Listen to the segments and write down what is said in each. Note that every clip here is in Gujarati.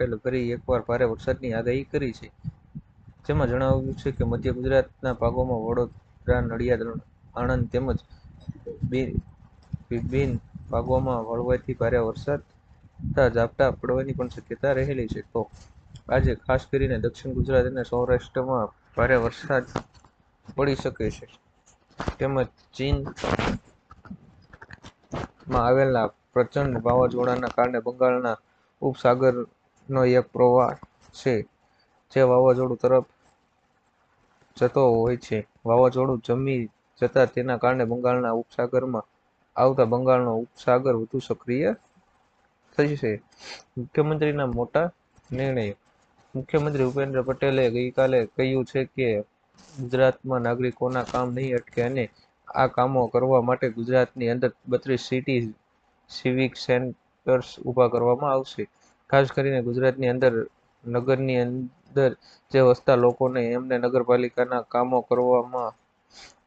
પટેલે ફરી એકવાર ભારે વરસાદની આગાહી કરી છે. જેમાં જણાવ્યું છે કે મધ્ય ગુજરાતના ભાગોમાં વડોદરા, નડિયાદ, આણંદ તેમજ વિભિન્ન ભાગોમાં વળવાથી ભારે વરસાદ તથા ઝાપટા પડવાની પણ શક્યતા રહેલી છે. તો આજે ખાસ કરીને દક્ષિણ ગુજરાત અને સૌરાષ્ટ્રમાં ભારે વરસાદ પડી શકે છે. તેમજ ચીનમાં આવેલા પ્રચંડ વાવાઝોડાના કારણે બંગાળના ઉપસાગરનો એક પ્રવાહ છે, જે વાવાઝોડું તરફ જતો હોય છે. વાવાઝોડું જમી જતા તેના કારણે બંગાળના ઉપસાગરમાં આવતા બંગાળનો ઉપસાગર વધુ સક્રિય થશે. મુખ્યમંત્રીના મોટા નિર્ણય. મુખ્યમંત્રી ભૂપેન્દ્ર પટેલે ગઈકાલે કહ્યું છે કે ગુજરાતમાં નાગરિકોના કામ નહીં અટકે અને આ કામો કરવા માટે ગુજરાતની અંદર બત્રીસ સિટી સિવિક સેન્ટર્સ ઊભા કરવામાં આવશે. ખાસ કરીને ગુજરાતની અંદર, નગરની અંદર જે વસતા લોકોને એમને નગરપાલિકાના કામો કરવામાં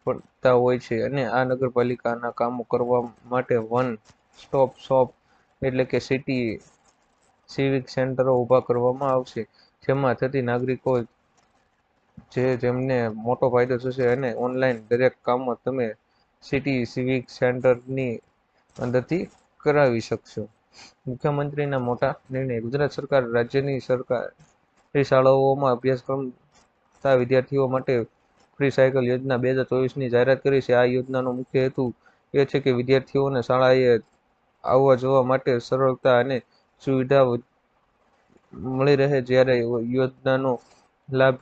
પડતા હોય છે અને આ નગરપાલિકાના કામો કરવા માટે વન સ્ટોપ શોપ એટલે કે સિટી સિવિક સેન્ટરો ઊભા કરવામાં આવશે, જેમાં થતી નાગરિકો જે જેમને મોટો ફાયદો થશે અને ઓનલાઈન દરેક કામો તમે સિટી સિવિક સેન્ટરની અંદરથી કરાવી શકશો. મુખ્યમંત્રીના મોટા નિર્ણય ગુજરાત સરકાર, રાજ્યની સરકારી શાળાઓમાં અભ્યાસક્રમ વિદ્યાર્થીઓ માટે ફ્રી સાયકલ યોજના બે હજાર ચોવીસની જાહેરાત કરી છે. આ યોજનાનો મુખ્ય હેતુ એ છે કે વિદ્યાર્થીઓને શાળાએ આવવા જવા માટે સરળતા અને સુવિધા મળી રહે જ્યારે યોજનાનો લાભ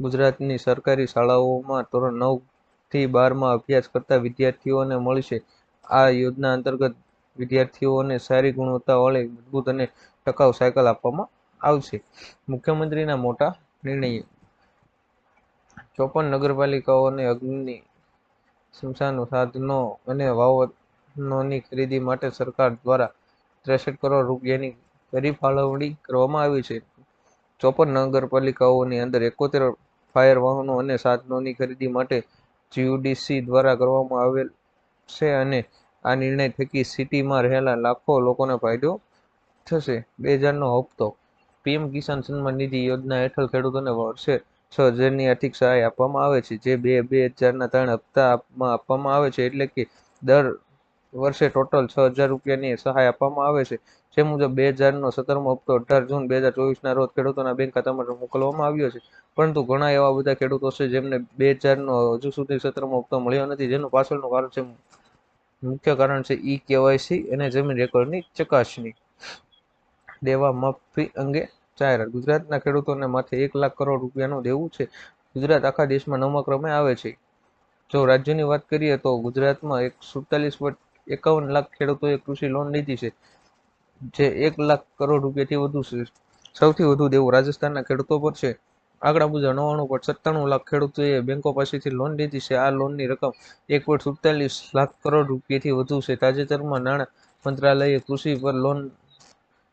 ગુજરાતની સરકારી શાળાઓમાં ધોરણ નવથી બારમાં અભ્યાસ કરતા વિદ્યાર્થીઓને મળશે. આ યોજના અંતર્ગત વિદ્યાર્થીઓને સારી ગુણવત્તાવાળી મજબૂત અને ટકાઉ સાયકલ આપવામાં આવશે. મુખ્યમંત્રીના મોટા નિર્ણયો. ચોપન નગરપાલિકાઓને અગ્નિ સ્મશાન સાધનો અને વાવનોની ખરીદી માટે સરકાર દ્વારા ત્રેસઠ કરોડ રૂપિયાની કરી ફાળવણી કરવામાં આવી છે. ચોપન નગરપાલિકાઓની અંદર એકોતેર ફાયર વાહનો અને સાધનોની ખરીદી માટે જીયુડીસી દ્વારા કરવામાં આવેલ છે અને આ નિર્ણય થકી સિટીમાં રહેલા લાખો લોકોને ફાયદો થશે. બે હજારનો હપ્તો. પીએમ કિસાન સન્માન નિધિ યોજના હેઠળ ખેડૂતોને વર્ષે છ હજારની આર્થિક સહાય આપવામાં આવે છે, જે બે બે હજારના ત્રણ હપ્તામાં આપવામાં આવે છે, એટલે કે દર વર્ષે ટોટલ છ હજાર રૂપિયાની સહાય આપવામાં આવે છે. જે મુજબ બે હજારનો સત્તરમો હપ્તો અઢાર જૂન બે હજાર ચોવીસના રોજ ખેડૂતોના બેંક ખાતામાં મોકલવામાં આવ્યો છે. પરંતુ ઘણા એવા બધા ખેડૂતો છે જેમને બે હજારનો હજુ સુધી સત્તરમો હપ્તો મળ્યો નથી, જેનું પાછળનું કારણ છે મુખ્ય કારણ છે ઈ કેવાયસી અને જમીન રેકોર્ડની ચકાસણી. દેવા માફી અંગે જાહેરાત. ગુજરાતના ખેડૂતોને માથે એક લાખ કરોડ રૂપિયાનું દેવું છે. ગુજરાત આખા દેશમાં નવમા ક્રમે આવે છે. જો રાજ્યની વાત કરીએ તો ગુજરાતમાં એક સુડતાલીસ પોઈન્ટ એકાવન લાખ ખેડૂતોએ કૃષિ લોન લીધી છે, જે એક લાખ કરોડ રૂપિયાથી વધુ છે. સૌથી વધુ દેવું રાજસ્થાનના ખેડૂતો પર છે. આંકડા મુજબ નવ્વાણું પોઈન્ટ સત્તાણું લાખ ખેડૂતોએ બેંકો પાસેથી લોન લીધી છે. આ લોનની રકમ એક પોઈન્ટ સુડતાલીસ લાખ કરોડ રૂપિયાથી વધુ છે. તાજેતરમાં નાણાં મંત્રાલયે કૃષિ પર લોન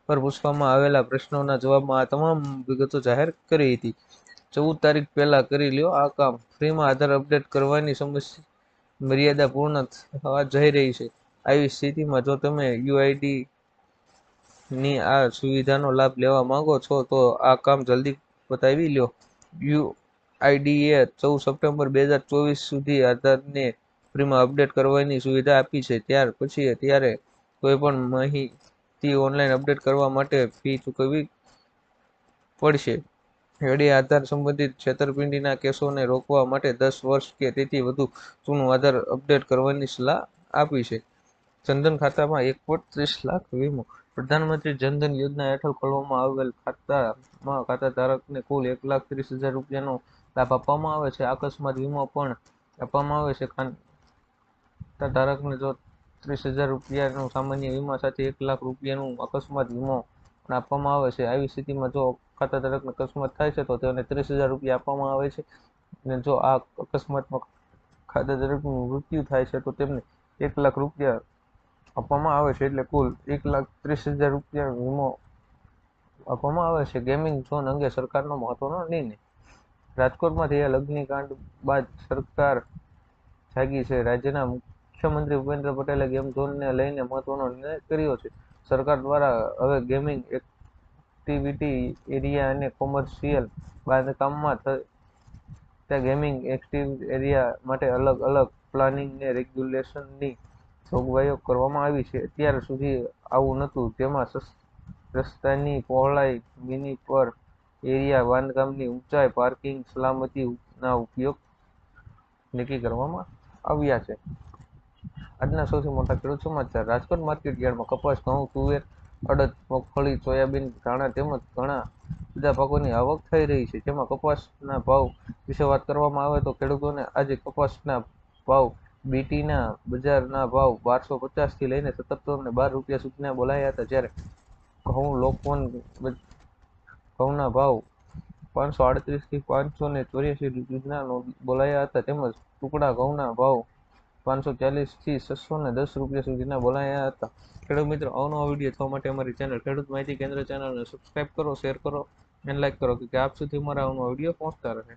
પર પૂછવામાં આવેલા પ્રશ્નોના જવાબમાં આ તમામ વિગતો જાહેર કરી હતી. ચૌદ તારીખ પહેલા કરી લ્યો. આ કામ ફ્રીમાં આધાર અપડેટ કરવાની સમસ્યા મર્યાદા પૂર્ણ થવા જઈ રહી છે. આવી સ્થિતિમાં જો તમે યુઆઈડી ની આ સુવિધાનો લાભ લેવા માંગો છો, તો આ કામ જલ્દી પતાવી લ્યો. યુઆઈડીએ ચૌદ સપ્ટેમ્બર બે હજાર ચોવીસ સુધી આધારને ફ્રીમાં અપડેટ કરવાની સુવિધા આપી છે. ત્યાર પછી ત્યારે કોઈ પણ માહિતી ઓનલાઈન અપડેટ કરવા માટે ફી ચૂકવવી પડશે. એડી આધાર સંબંધિત છેતરપિંડીના કેસોને રોકવા માટે દસ વર્ષ કે તેથી વધુ જૂનું આધાર અપડેટ કરવાની સલાહ આપી છે. જનધન ખાતામાં એક પોઈન્ટ ત્રીસ લાખ વીમો. પ્રધાનમંત્રી જનધન યોજના હેઠળ ખોલવામાં આવેલ ખાતામાં ખાતા ધારકને કુલ એક લાખ ત્રીસ હજાર રૂપિયાનો લાભ આપવામાં આવે છે. અકસ્માત વીમો પણ આપવામાં આવે છે. ખાતા ધારકને જો ત્રીસ હજાર રૂપિયાનું સામાન્ય વીમા સાથે એક લાખ રૂપિયાનું અકસ્માત વીમો પણ આપવામાં આવે છે. આવી સ્થિતિમાં જો ખાતા ધારકને અકસ્માત થાય છે તો તેને ત્રીસ હજાર રૂપિયા આપવામાં આવે છે. અને જો આ અકસ્માતમાં ખાતા ધારકનું મૃત્યુ થાય છે તો તેમને એક લાખ રૂપિયા આપવામાં આવે છે એટલે કુલ એક લાખ ત્રીસ હજાર રૂપિયા વીમો આપવામાં આવે છે. ગેમિંગ ઝોન અંગે સરકારનો મહત્વનો નિર્ણય. રાજકોટમાં થયેલા અગ્નિકાંડ બાદ સરકાર જાગી છે. રાજ્યના મુખ્યમંત્રી ભૂપેન્દ્ર પટેલે ગેમ ઝોનને લઈને મહત્વનો નિર્ણય કર્યો છે. સરકાર દ્વારા હવે ગેમિંગ એક્ટિવિટી એરિયા અને કોમર્શિયલ બાંધકામમાં ત્યાં ગેમિંગ એક્ટિવ એરિયા માટે અલગ અલગ પ્લાનિંગ ને રેગ્યુલેશનની જોગવાઈઓ કરવામાં આવી છે. અત્યાર સુધી આવું નહોતું. જેમાં રસ્તાની પહોળાઈ મિની પર એરિયા, બાંધકામની ઊંચાઈ, પાર્કિંગ સલામતીના ઉપયોગ નક્કી કરવામાં આવ્યા છે. આજના સૌથી મોટા ખેડૂત સમાચાર. રાજકોટ માર્કેટ યાર્ડમાં કપાસ, ઘઉં, તુવેર, અડદ, મગફળી, સોયાબીન, ધાણા તેમજ ઘણા બધા પાકોની આવક થઈ રહી છે. જેમાં કપાસના ભાવ વિશે વાત કરવામાં આવે તો ખેડૂતોને આજે કપાસના ભાવ બીટીના બજારના ભાવ બારસો પચાસથી લઈને સત્તરસો ને બાર રૂપિયા સુધીના બોલાયા હતા જ્યારે ઘઉં લોકવન ઘઉંના ભાવ પાંચસો આડત્રીસથી પાંચસો ને ચોર્યાસી સુધીના બોલાયા હતા. તેમજ ટુકડા ઘઉંના ભાવ પાંચસો ચાલીસથી છસો ને દસ રૂપિયા સુધીના બોલાયા હતા. ખેડૂત મિત્રો અવનવા વીડિયો થવા માટે અમારી ચેનલ ખેડૂત માહિતી કેન્દ્ર ચેનલને સબસ્ક્રાઇબ કરો શેર કરો અને લાઈક કરો, કે આપ સુધી મારા અવનવા વીડિયો પહોંચતા રહે.